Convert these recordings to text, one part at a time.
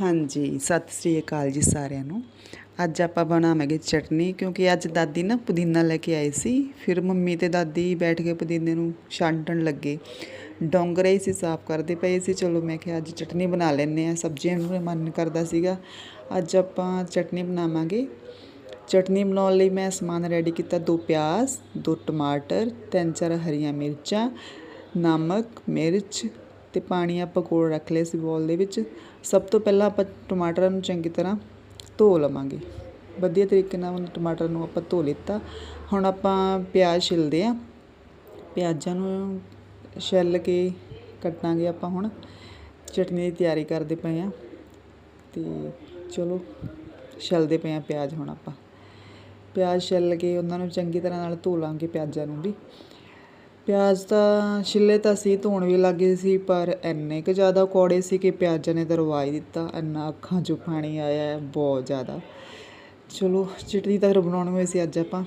ਹਾਂਜੀ, ਸਤਿ ਸ੍ਰੀ ਅਕਾਲ ਜੀ ਸਾਰਿਆਂ ਨੂੰ। ਅੱਜ ਆਪਾਂ ਬਣਾਵਾਂਗੇ ਚਟਨੀ ਕਿਉਂਕਿ ਅੱਜ ਦਾਦੀ ਨਾ ਪੁਦੀਨਾ ਲੈ ਕੇ ਆਏ ਸੀ। ਫਿਰ ਮੰਮੀ ਤੇ ਦਾਦੀ ਬੈਠ ਕੇ ਪੁਦੀਨੇ ਨੂੰ ਛਾਂਟਣ ਲੱਗੇ। ਡੋਂਗਰੇ ਹੀ ਸੀ, ਸਾਫ਼ ਕਰਦੇ ਪਏ ਸੀ। ਚਲੋ ਮੈਂ ਕਿਹਾ ਅੱਜ ਚਟਨੀ ਬਣਾ ਲੈਂਦੇ ਆ ਸਬਜ਼ੀਆਂ ਨੂੰ ਮਨ ਕਰਦਾ ਸੀਗਾ। ਅੱਜ ਆਪਾਂ ਚਟਨੀ ਬਣਾਵਾਂਗੇ। ਚਟਨੀ ਬਣਾਉਣ ਲਈ ਮੈਂ ਸਮਾਨ ਰੈਡੀ ਕੀਤਾ ਦੋ ਪਿਆਜ਼, ਦੋ ਟਮਾਟਰ, ਤਿੰਨ ਚਾਰ ਹਰੀਆਂ ਮਿਰਚਾਂ, ਨਮਕ, ਮਿਰਚ ਅਤੇ ਪਾਣੀ ਆਪਾਂ ਕੋਲ ਰੱਖ ਲਿਆ ਸੀ ਬੋਲ ਦੇ ਵਿੱਚ। ਸਭ ਤੋਂ ਪਹਿਲਾਂ ਆਪਾਂ ਟਮਾਟਰਾਂ ਨੂੰ ਚੰਗੀ ਤਰ੍ਹਾਂ ਧੋ ਲਵਾਂਗੇ। ਵਧੀਆ ਤਰੀਕੇ ਨਾਲ ਉਹਨਾਂ ਟਮਾਟਰ ਨੂੰ ਆਪਾਂ ਧੋ ਲਿੱਤਾ। ਹੁਣ ਆਪਾਂ ਪਿਆਜ਼ ਛਿਲਦੇ ਆ ਪਿਆਜ਼ਾਂ ਨੂੰ ਛਿੱਲ ਕੇ ਕੱਟਾਂਗੇ ਆਪਾਂ ਹੁਣ। ਚਟਨੀ ਦੀ ਤਿਆਰੀ ਕਰਦੇ ਪਏ ਆ ਤੇ ਚਲੋ, ਛਿਲਦੇ ਪਏ ਆ ਪਿਆਜ਼ ਹੁਣ ਆਪਾਂ। ਪਿਆਜ਼ ਛਿੱਲ ਕੇ ਉਹਨਾਂ ਨੂੰ ਚੰਗੀ ਤਰ੍ਹਾਂ ਨਾਲ ਧੋ ਲਾਂਗੇ ਪਿਆਜ਼ਾਂ ਨੂੰ ਵੀ। ਪਿਆਜ਼ ਤਾਂ ਛਿੱਲੇ ਤਾਂ ਸੀ, ਧੋਣ ਵੀ ਲੱਗੇ ਸੀ, ਪਰ ਇੰਨੇ ਕੁ ਜ਼ਿਆਦਾ ਕੌੜੇ ਸੀ ਕਿ ਪਿਆਜ਼ਾਂ ਨੇ ਤਾਂ ਰਵਾ ਹੀ ਦਿੱਤਾ। ਇੰਨਾ ਅੱਖਾਂ 'ਚੋਂ ਪਾਣੀ ਆਇਆ ਬਹੁਤ ਜ਼ਿਆਦਾ। ਚਲੋ, ਚਟਨੀ ਤਾਂ ਫਿਰ ਬਣਾਉਣੀ ਹੋਈ ਸੀ ਅੱਜ ਆਪਾਂ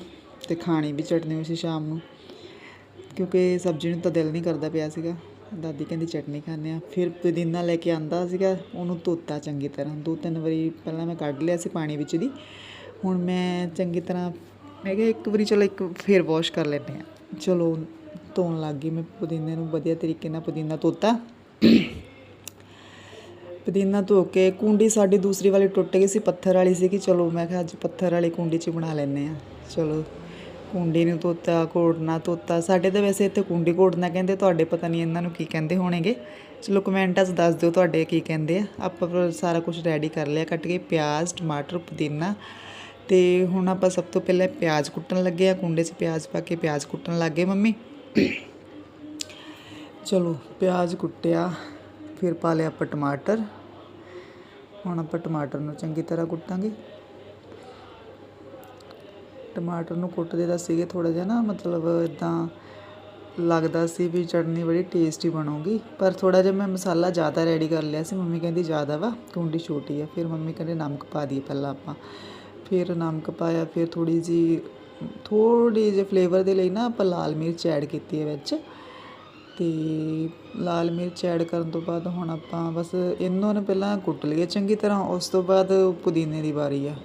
ਤੇ ਖਾਣੀ ਵੀ ਚਟਨੀ ਹੋਈ ਸੀ ਸ਼ਾਮ ਨੂੰ। ਕਿਉਂਕਿ ਸਬਜ਼ੀ ਨੂੰ ਤਾਂ ਦਿਲ ਨਹੀਂ ਕਰਦਾ ਪਿਆ ਸੀਗਾ। ਦਾਦੀ ਕਹਿੰਦੀ, ਚਟਨੀ ਖਾਂਦੇ ਆ ਫਿਰ ਪੁਦੀਨਾ ਲੈ ਕੇ ਆਂਦਾ ਸੀਗਾ, ਉਹਨੂੰ ਧੋਤਾ ਚੰਗੀ ਤਰ੍ਹਾਂ। ਦੋ ਤਿੰਨ ਵਾਰੀ ਪਹਿਲਾਂ ਮੈਂ ਕੱਢ ਲਿਆ ਸੀ ਪਾਣੀ ਵਿੱਚ ਦੀ। ਹੁਣ ਮੈਂ ਚੰਗੀ ਤਰ੍ਹਾਂ, ਮੈਂ ਕਿਹਾ ਇੱਕ ਵਾਰੀ ਚਲੋ ਇੱਕ ਫੇਰ ਵਾਸ਼ ਕਰ ਲੈਂਦੇ ਆ ਚਲੋ ਧੋਣ ਲੱਗ ਗਈ। ਮੈਂ ਪੁਦੀਨੇ ਨੂੰ ਵਧੀਆ ਤਰੀਕੇ ਨਾਲ ਪੁਦੀਨਾ ਧੋਤਾ। ਪੁਦੀਨਾ ਧੋ ਕੇ ਕੁੰਡੀ ਸਾਡੀ ਦੂਸਰੀ ਵਾਲੀ ਟੁੱਟ ਗਈ ਸੀ, ਪੱਥਰ ਵਾਲੀ ਸੀਗੀ। ਚਲੋ ਮੈਂ ਕਿਹਾ ਅੱਜ ਪੱਥਰ ਵਾਲੀ ਕੁੰਡੀ 'ਚ ਬਣਾ ਲੈਂਦੇ ਆ ਚਲੋ ਕੁੰਡੀ ਨੂੰ ਧੋਤਾ ਘੋੜਨਾ ਧੋਤਾ। ਸਾਡੇ ਤਾਂ ਵੈਸੇ ਇੱਥੇ ਕੁੰਡੀ ਘੋੜਨਾ ਕਹਿੰਦੇ, ਤੁਹਾਡੇ ਪਤਾ ਨਹੀਂ ਇਹਨਾਂ ਨੂੰ ਕੀ ਕਹਿੰਦੇ ਹੋਣਗੇ। ਚਲੋ ਕਮੈਂਟਾਂ 'ਚ ਦੱਸ ਦਿਓ ਤੁਹਾਡੇ ਕੀ ਕਹਿੰਦੇ ਆ। ਆਪਾਂ ਸਾਰਾ ਕੁਝ ਰੈਡੀ ਕਰ ਲਿਆ, ਕੱਟ ਕੇ ਪਿਆਜ਼, ਟਮਾਟਰ, ਪੁਦੀਨਾ। ਤੇ ਹੁਣ ਆਪਾਂ ਸਭ ਤੋਂ ਪਹਿਲਾਂ ਪਿਆਜ਼ ਕੁੱਟਣ ਲੱਗੇ ਆ ਕੁੰਡੇ 'ਚ ਪਿਆਜ਼ ਪਾ ਕੇ ਪਿਆਜ਼ ਕੁੱਟਣ ਲੱਗੇ ਮੰਮੀ। ਚਲੋ, ਪਿਆਜ਼ ਕੁੱਟਿਆ, ਫਿਰ ਪਾ ਲਿਆ ਆਪਾਂ ਟਮਾਟਰ। ਹੁਣ ਆਪਾਂ ਟਮਾਟਰ ਨੂੰ ਚੰਗੀ ਤਰ੍ਹਾਂ ਕੁੱਟਾਂਗੇ। ਟਮਾਟਰ ਨੂੰ ਕੁੱਟਦੇ ਤਾਂ ਸੀਗੇ ਥੋੜਾ ਜਿਹਾ ਨਾ, ਮਤਲਬ ਇਦਾਂ ਲੱਗਦਾ ਸੀ ਵੀ ਚਟਨੀ ਬੜੀ ਟੇਸਟੀ ਬਣੂਗੀ, ਪਰ ਥੋੜਾ ਜਿਹਾ ਮੈਂ ਮਸਾਲਾ ਜ਼ਿਆਦਾ ਰੈਡੀ ਕਰ ਲਿਆ ਸੀ। ਮੰਮੀ ਕਹਿੰਦੀ, ਜ਼ਿਆਦਾ ਵਾ ਕੁੰਡੀ ਛੋਟੀ ਆ। ਫਿਰ ਮੰਮੀ ਕਹਿੰਦੇ, ਨਮਕ ਪਾ ਦਈਏ ਪਹਿਲਾਂ ਆਪਾਂ। ਫਿਰ ਨਮਕ ਪਾਇਆ, ਫਿਰ ਥੋੜੀ ਜੀ ਥੋੜੀ ਜਿਹੀ ਫਲੇਵਰ ਦੇ ਲਈ ਨਾ ਆਪਾਂ ਲਾਲ ਮਿਰਚ ਐਡ ਕੀਤੀ ਹੈ ਵਿੱਚ। ਤੇ ਲਾਲ ਮਿਰਚ ਐਡ ਕਰਨ ਤੋਂ ਬਾਅਦ ਹੁਣ ਆਪਾਂ ਬਸ ਇਹਨਾਂ ਨੂੰ ਪਹਿਲਾਂ ਕੁੱਟ ਲਈਏ ਚੰਗੀ ਤਰ੍ਹਾਂ, ਉਸ ਤੋਂ ਬਾਅਦ ਪੁਦੀਨੇ ਦੀ ਵਾਰੀ ਆ।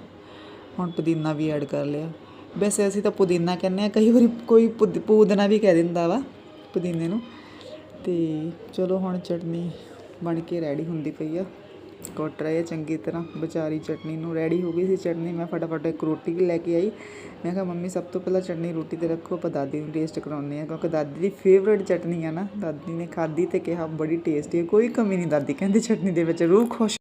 ਹੁਣ ਪੁਦੀਨਾ ਵੀ ਐਡ ਕਰ ਲਿਆ। ਵੈਸੇ ਅਸੀਂ ਤਾਂ ਪੁਦੀਨਾ ਕਹਿੰਦੇ ਆ ਕਈ ਵਾਰੀ ਕੋਈ ਪੁਦ- ਪੂਦਨਾ ਵੀ ਕਹਿ ਦਿੰਦਾ ਵਾ ਪੁਦੀਨੇ ਨੂੰ। ਤੇ ਚਲੋ ਹੁਣ ਚਟਨੀ ਬਣ ਕੇ ਰੈਡੀ ਹੁੰਦੀ ਪਈ ਆ। ਕੁੱਟ ਰਹੇ ਚੰਗੀ ਤਰ੍ਹਾਂ। ਵਿਚਾਰੀ ਚਟਨੀ ਨੂੰ ਰੈਡੀ ਹੋ ਗਈ ਸੀ ਚਟਨੀ। ਮੈਂ ਫਟਾਫਟ ਇੱਕ ਰੋਟੀ ਵੀ ਲੈ ਕੇ ਆਈ। ਮੈਂ ਕਿਹਾ, ਮੰਮੀ, ਸਭ ਤੋਂ ਪਹਿਲਾਂ ਚਟਨੀ ਰੋਟੀ ਤੇ ਰੱਖੋ, ਆਪਾਂ ਦਾਦੀ ਨੂੰ ਟੇਸਟ ਕਰਾਉਂਦੇ ਆ ਕਿਉਂਕਿ ਦਾਦੀ ਦੀ ਫੇਵਰੇਟ ਚਟਨੀ ਆ ਨਾ। ਦਾਦੀ ਨੇ ਖਾਧੀ ਤੇ ਕਿਹਾ, ਬੜੀ ਟੇਸਟੀ ਹੈ ਕੋਈ ਕਮੀ ਨਹੀਂ ਦਾਦੀ, ਕਹਿੰਦੀ ਚਟਨੀ ਦੇ ਵਿੱਚ। ਰੂਹ ਖੁਸ਼